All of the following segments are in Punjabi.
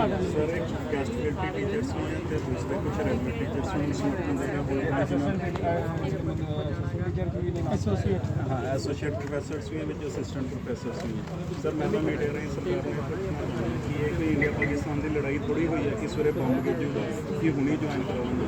ਸਰ ਇੱਕ ਗੈਸਟ ਫੈਕਲਟੀ ਟੀਚਰਸ ਵੀ ਹੈ ਤੇ ਦੂਸਰੇ ਕੁਝ ਰੈਗੂਲਰ ਟੀਚਰਸ ਵੀ ਸਮਰਥਨ ਦੇ ਰਹੇ ਹੋਏ ਐਸੋਸੀਏਟ ਹਾਂ ਐਸੋਸੀਏਟ ਪ੍ਰੋਫੈਸਰਸ ਵੀ ਹੈ ਵਿੱਚ ਅਸਿਸਟੈਂਟ ਪ੍ਰੋਫੈਸਰਸ ਵੀ ਹੈ ਸਰ ਮੈਂ ਤਾਂ ਮੀਡੀਆ ਰਹੀ ਸਰਕਾਰ ਨੂੰ ਇਹ ਪੁੱਛਣਾ ਚਾਹੁੰਦਾ ਕਿ ਇਹ ਕੋਈ ਇੰਡੀਆ ਪਾਕਿਸਤਾਨ ਦੀ ਲੜਾਈ ਥੋੜੀ ਹੋਈ ਹੈ ਕਿ ਸਵੇਰੇ ਬੰਬ ਗਿਰਜੂਗਾ ਕਿ ਹੁਣੀ ਜੁਆਇਨ ਕਰਾਉਣਾ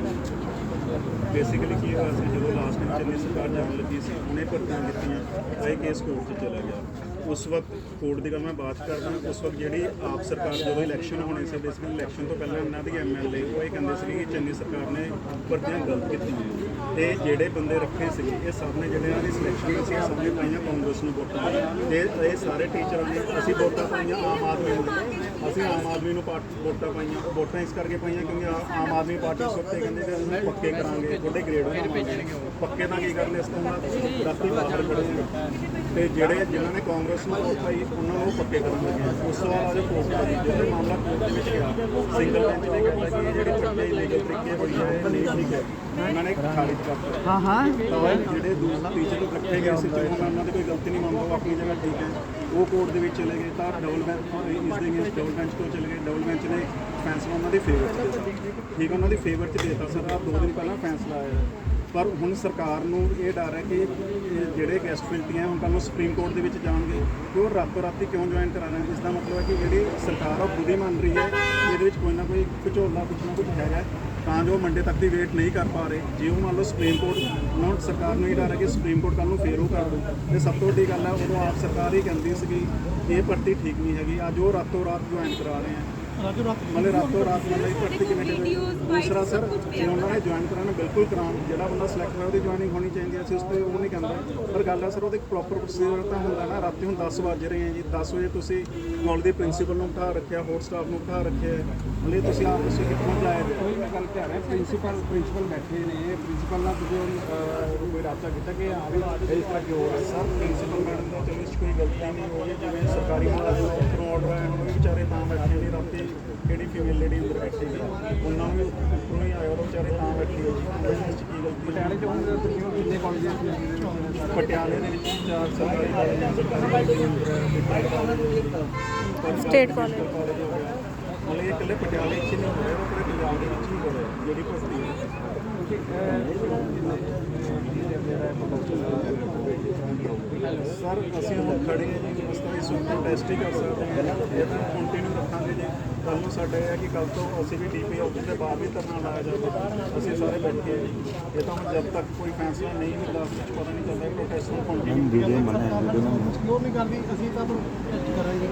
ਬੇਸਿਕਲੀ ਕੀ ਹੋਇਆ ਸੀ ਜਦੋਂ ਲਾਸਟ ਟਾਈਮ ਚੰਨੀ ਸਰਕਾਰ ਜਾਣ ਲੱਗੀ ਸੀ ਉਹਨੇ ਭਰਤੀਆਂ ਦਿੱਤੀਆਂ ਤਾਂ ਇਹ ਕੇਸ ਕੋਰਟ 'ਚ ਚਲਾ ਗਿਆ। ਉਸ ਵਕਤ ਕੋਰਟ ਦੀ ਗੱਲ ਮੈਂ ਬਾਤ ਕਰਦਾ ਉਸ ਵਕਤ ਜਿਹੜੀ ਆਪ ਸਰਕਾਰ ਜਦੋਂ ਇਲੈਕਸ਼ਨ ਹੋਣੇ ਸੀ ਬੇਸਿਕਲੀ ਇਲੈਕਸ਼ਨ ਤੋਂ ਪਹਿਲਾਂ ਉਹਨਾਂ ਦੀ ਐਮਐਲਏ ਉਹ ਇਹ ਕਹਿੰਦੇ ਸੀ ਕਿ ਚੰਨੀ ਸਰਕਾਰ ਨੇ ਭਰਤੀਆਂ ਗਲਤ ਕੀਤੀਆਂ। ਤੇ ਜਿਹੜੇ ਬੰਦੇ ਰੱਖੇ ਸੀ, ਇਹ ਸਭ ਨੇ ਜਿਹੜੇ ਇਹਨਾਂ ਦੀ ਸਿਲੈਕਸ਼ਨ ਸੀ ਸਭ ਨੇ ਪਾਈਆਂ ਕਾਂਗਰਸ ਨੂੰ ਵੋਟਾਂ। ਤੇ ਇਹ ਸਾਰੇ ਟੀਚਰਾਂ ਨੇ, ਅਸੀਂ ਵੋਟਾਂ ਪਾਈਆਂ ਆਮ ਆਦਮੀ ਨੂੰ। ਅਸੀਂ ਆਮ ਆਦਮੀ ਨੂੰ ਪਾਰਟ ਵੋਟਾਂ ਪਾਈਆਂ, ਉਹ ਵੋਟਾਂ ਇਸ ਕਰਕੇ ਪਾਈਆਂ ਕਿਉਂਕਿ ਆਮ ਆਦਮੀ ਪਾਰਟੀ ਉਸ ਵਕਤ ਇਹ ਕਹਿੰਦੇ ਕਿ ਅਸੀਂ ਪੱਕੇ ਕਰਾਂਗੇ, ਤੁਹਾਡੇ ਗ੍ਰੇਡ ਬਣਾਵਾਂਗੇ ਪੱਕੇ ਤਾਂ ਕੀ ਕਰਨੇ ਇਸ ਤੋਂ ਬਾਅਦ ਰਾਤੀ ਬਾਹਰ ਖੜੇ ਤੇ ਜਿਹੜੇ ਜਿਨ੍ਹਾਂ ਨੇ ਕਾਂਗਰਸ ਨੂੰ ਵੋਟ ਪਾਈ ਉਹਨਾਂ ਨੂੰ ਉਹ ਪੱਕੇ ਕਰਨ ਲੱਗੇ ਉਸ ਤੋਂ ਬਾਅਦ ਅੱਜ ਕੋਰਟ ਦਾ ਜਿਹੜਾ ਮਾਮਲਾ ਕੋਰਟ ਦੇ ਵਿੱਚ ਗਿਆ। ਸਿੰਗਲ ਬੈਂਚ ਨੇ ਕਹਿੰਦਾ ਕਿ ਇਹ ਜਿਹੜੀ ਪੱਕੇ ਇਲੀਗਲ ਤਰੀਕੇ ਹੋਈ ਹੈ ਇਹ ਨਹੀਂ ਠੀਕ ਹੈ ਉਹਨਾਂ ਨੇ ਖਾਰਿਜ ਕਰ ਦਿੱਤਾ ਹਾਂ ਹਾਂ। ਤਾਂ ਜਿਹੜੇ ਦੂਸਰੇ ਟੀਚਰ ਨੂੰ ਰੱਖੇ ਗਏ ਸੀ ਚਲੋ ਮੈਂ ਉਹਨਾਂ ਦੀ ਕੋਈ ਗਲਤੀ ਨਹੀਂ ਮੰਨਦਾ ਉਹ ਆਪਣੀ ਜਗ੍ਹਾ ਠੀਕ ਹੈ। ਉਹ ਕੋਰਟ ਦੇ ਵਿੱਚ ਚਲੇ ਗਏ ਤਾਂ ਡਬਲ ਬੈਂਚ ਇਸ ਦੇ ਅਗੇਂਸਟ ਡਬਲ ਬੈਂਚ ਤੋਂ ਚਲੇ ਗਏ। ਡਬਲ ਬੈਂਚ ਨੇ ਫੈਸਲਾ ਉਹਨਾਂ ਦੇ ਫੇਵਰ 'ਚ ਦਿੱਤਾ। ਠੀਕ ਉਹਨਾਂ ਦੀ ਫੇਵਰ 'ਚ ਦਿੱਤਾ। ਸਰ ਆਹ ਦੋ ਦਿਨ ਪਹਿਲਾਂ ਫੈਸਲਾ ਆਇਆ। ਪਰ ਹੁਣ ਸਰਕਾਰ ਨੂੰ ਇਹ ਡਰ ਹੈ ਕਿ ਜਿਹੜੇ ਗੈਸਟ ਫਿਲਟੀਆਂ ਹੁਣ ਕੱਲ੍ਹ ਨੂੰ ਸੁਪਰੀਮ ਕੋਰਟ ਦੇ ਵਿੱਚ ਜਾਣਗੇ, ਕਿ ਉਹ ਰਾਤੋਂ ਰਾਤੀ ਕਿਉਂ ਜੁਆਇਨ ਕਰਾ ਰਹੇ ਹਨ? ਇਸ ਦਾ ਮਤਲਬ ਹੈ ਕਿ ਜਿਹੜੀ ਸਰਕਾਰ ਆ, ਉਹ ਖੁਦ ਹੀ ਮੰਨ ਰਹੀ ਹੈ ਇਹਦੇ ਵਿੱਚ ਕੋਈ ਨਾ ਕੋਈ ਵਿਚੋਲਾ ਕੁਛ ਨਾ ਕੁਛ ਹੈਗਾ ਤਾਂ ਜੋ ਮੰਡੇ ਤੱਕ ਦੀ ਵੇਟ ਨਹੀਂ ਕਰ ਪਾ ਰਹੇ। ਜੇ ਉਹ ਮੰਨ ਲਓ ਸੁਪਰੀਮ ਕੋਰਟ ਹੁਣ ਸਰਕਾਰ ਨੂੰ ਇਹ ਡਰ ਹੈ ਕਿ ਸੁਪਰੀਮ ਕੋਰਟ ਕੱਲ੍ਹ ਨੂੰ ਫੇਰ ਉਹ ਕਰ ਦੂ ਤੇ ਸਭ ਤੋਂ ਵੱਡੀ ਗੱਲ ਹੈ, ਉਦੋਂ ਆਪ ਸਰਕਾਰ ਹੀ ਕਹਿੰਦੀ ਸੀਗੀ ਇਹ ਭਰਤੀ ਠੀਕ ਨਹੀਂ ਹੈਗੀ, ਅੱਜ ਉਹ ਰਾਤੋਂ ਰਾਤ ਜੁਆਇਨ ਕਰਾ ਰਹੇ ਹੈ। ਰਾਜੂ ਰਾਤ ਰਾਤੋਂ ਮਤਲਬ ਇਹ ਭਰਤੀ ਕਿਵੇਂ ਦੇ ਦੂਸਰਾ ਸਰ ਜੇ ਉਹਨਾਂ ਨੇ ਜੁਆਇਨ ਕਰਾਉਣਾ ਬਿਲਕੁਲ ਕਰਾਉਣ। ਜਿਹੜਾ ਬੰਦਾ ਸਿਲੈਕਟ ਹੋਇਆ ਉਹਦੀ ਜੁਆਇਨਿੰਗ ਹੋਣੀ ਚਾਹੀਦੀ ਹੈ ਅਸੀਂ ਉਸ ਤੇ ਉਹ ਨਹੀਂ ਕਹਿੰਦੇ। ਪਰ ਗੱਲ ਹੈ ਸਰ ਉਹਦੇ ਪ੍ਰੋਪਰ ਪ੍ਰੋਸੀਜਰ ਤਾਂ ਹੁੰਦਾ ਨਾ ਰਾਤੀ ਹੁਣ 10 ਵਜ ਰਹੇ ਹੈ ਜੀ। 10 ਵਜੇ ਤੁਸੀਂ ਕਾਲਜ ਦੇ ਪ੍ਰਿੰਸੀਪਲ ਨੂੰ ਉਠਾ ਰੱਖਿਆ ਹੋਰ ਸਟਾਫ ਨੂੰ ਉਠਾ ਰੱਖਿਆ। ਹੈ। ਮਤਲਬ ਤੁਸੀਂ ਆਪ ਤੁਸੀਂ ਕਿੱਥੋਂ ਜਾਏ ਹੋ ਕੋਈ ਮੈਂ ਗੱਲ ਕਰ ਰਿਹਾ ਪ੍ਰਿੰਸੀਪਲ ਪ੍ਰਿੰਸੀਪਲ ਬੈਠੇ ਨੇ। ਪ੍ਰਿੰਸੀਪਲ ਨਾਲ ਤੁਸੀਂ ਕੋਈ ਰਾਬਤਾ ਕੀਤਾ ਕਿ ਹਾਂ ਵੀ ਇਸ ਤਰ੍ਹਾਂ ਕਿਉਂ ਹੋ ਰਿਹਾ ਸਰ ਪ੍ਰਿੰਸੀਪਲ ਮੈਡਮ ਦਾ ਚਲੋ ਇਸ ਕੋਈ ਗਲਤੀ ਨਹੀਂ ਹੋਈ ਜਿਵੇਂ ਸਰਕਾਰੀ ਮੁਲਾਜ਼ਮ ਉੱਪਰੋਂ ਆਰਡਰ ਆਇਆ ਉਹ ਵੀ ਵਿਚਾਰੇ ਤਾਂ ਬੈਠੇ ਨੇ ਰਾਤੀ ਫੀਮੇਲ ਲੇਡੀ ਅੰਦਰ ਬੈਠੀ ਸੀ ਉਹਨਾਂ ਨੂੰ ਉੱਪਰੋਂ ਹੀ ਆਇਆ ਉਹ ਵਿਚਾਰੇ ਤਾਂ ਬੈਠੇ ਹੋਏ ਜੀ ਇਸ 'ਚ ਕੀ ਗਲਤੀ ਪਟਿਆਲੇ ਚ ਹੁਣ ਤੁਸੀਂ ਹੁਣ ਕਿੰਨੇ ਕਾਲਜ ਪਟਿਆਲੇ ਦੇ ਵਿੱਚ ਚਾਰ ਸਰਕਾਰੀ ਕਾਲਜ college. ਕਾਲਜ ਹੋ ਇਹ ਇਕੱਲੇ ਪਟਿਆਲੇ 'ਚ ਹੀ ਨਹੀਂ ਹੋਇਆ ਉਹ ਪੂਰੇ ਪੰਜਾਬ ਦੇ ਵਿੱਚ ਹੀ ਹੋਇਆ ਜਿਹੜੀ ਭਰਤੀ ਹੈ ਸਰ ਅਸੀਂ ਹੁਣ ਖੜੇ ਹਾਂ ਹੀ ਸੁਪਰ ਟੈਸਟ ਹੀ ਕਰ ਸਕਦੇ ਹਾਂ। ਇਹ ਤਾਂ ਕੰਟੀਨਿਊ ਰੱਖਾਂਗੇ ਜੀ। ਕੱਲ ਨੂੰ ਸਾਡੇ ਇਹ ਹੈ ਕਿ ਕੱਲ ਤੋਂ ਅਸੀਂ ਵੀ ਡੀਪੀ ਆਫਿਸ ਦੇ ਬਾਹਰ ਵੀ ਧਰਨਾ ਲਾਇਆ ਜਾਵੇਗਾ ਅਸੀਂ ਸਾਰੇ ਬੈਠੇ ਜੀ। ਇਹ ਤਾਂ ਹੁਣ ਜਦ ਤੱਕ ਕੋਈ ਫੈਸਲਾ ਨਹੀਂ ਹੁੰਦਾ ਉਸ ਵਿੱਚ ਪਤਾ ਨਹੀਂ ਚੱਲਦਾ ਪ੍ਰੋਟੈਸਟ ਨੂੰ ਕੰਟੀਨਿਊ ਸਿਕਿਉਰ ਨਹੀਂ ਕਰਦੀ? ਅਸੀਂ ਤਾਂ ਪ੍ਰੋਟੈਸਟ ਕਰਾਂਗੇ